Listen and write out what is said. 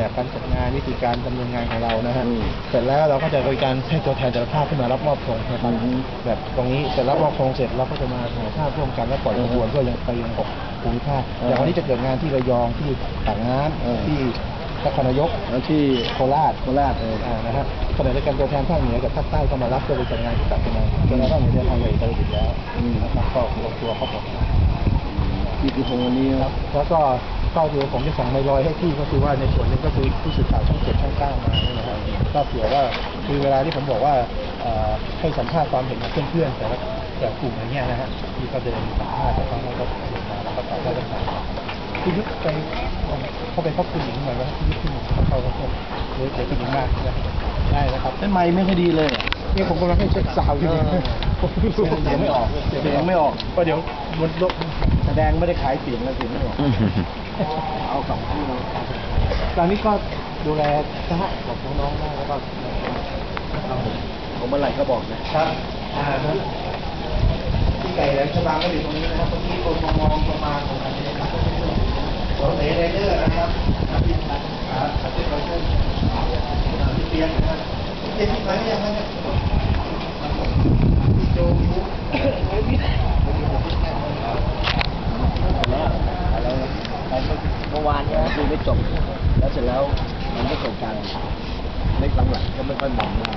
แบบการจัดงานวิธีการดำเนินงานของเรานะฮะ อืมเสร็จแล้วเราก็จะบริการให้ตัวแทนแต่ละภาคขึ้นมารับมอบธงนะครับอืมแบบตรงนี้เสร็จรับมอบธงเสร็จเราก็จะมาถ่ายภาพร่วมกันแล้วปล่อยขบวนเพื่อยังไปยังหกภูมิภาคเอออย่างวันนี้จะเกิดงานที่ระยองที่ปากน้เออำที่นครนายกแล้วที่ โคราชโคราชเอออ่านะฮะขณะเดียวกันตัวแทนภาคเหนือกับภาคใต้ก็มารับเพื่อไปจัดงานที่ปากพนังตัวแทนภาคเหนือเดินทางไปไกลอยู่แล้วอืม นะครับก็ลงตัวเขาหมดนี่คือธงวันนี้คครัรับบแล้วก็ ก็คือผมจะสั่งไม่ลอยให้ที่ก็คือว่าในส่วนนึงก็คือผู้สื่อข่าวช่องเจ็ดช่องเก้ามาเนี่ยนะครับก็เผื่อว่าคือเวลาที่ผมบอกว่าให้สัมภาษณ์ความเห็นของเพื่อนๆแต่ละแต่กลุ่มอย่างเงี้ยนะฮะที่ก็เดินสัมภาษณ์แต่เขาก็เดินมาแล้วก็ตอบได้ทั้งหมดพี่ยุทธไปเข้าไปพบคุณหญิงหน่อยว่าพี่ยุทธที่เข้าเข้าเข้าเดี๋ยวเดี๋ยวคุณหญิงมากนะได้นะครับเป็นไม้ไม่ค่อยดีเลย นี่ผมกำลังให้เช็คซาวด์อยู่เออเสียงไม่ออกเสียงไม่ออกก็เดี๋ยวบนโลกแสดงไม่ได้ขายเสียงแล้วเสียงไม่ออกเอากลับที่เราตอนนี้ก็ดูแลนะฮะบอกน้องๆได้แล้วก็เอาผมเมื่อไหร่ก็บอกนะครับอ่านั้นที่ไก่แหลมฉบังก็อยู่ตรงนี้นะครับตรงนี้คนมองประมาณของการเดินทางรถเอเรเดอร์นะครับนักบินการศึกษาประเทศเราเช่นที่เตียงนะครับ เตียงที่ไม่ดีแล้วเมื่อวานเนี่ยดูไม่จบ แล้วเสร็จแล้วมันก็จบการเล็กหลังๆก็ไม่ค่อยมองหน้า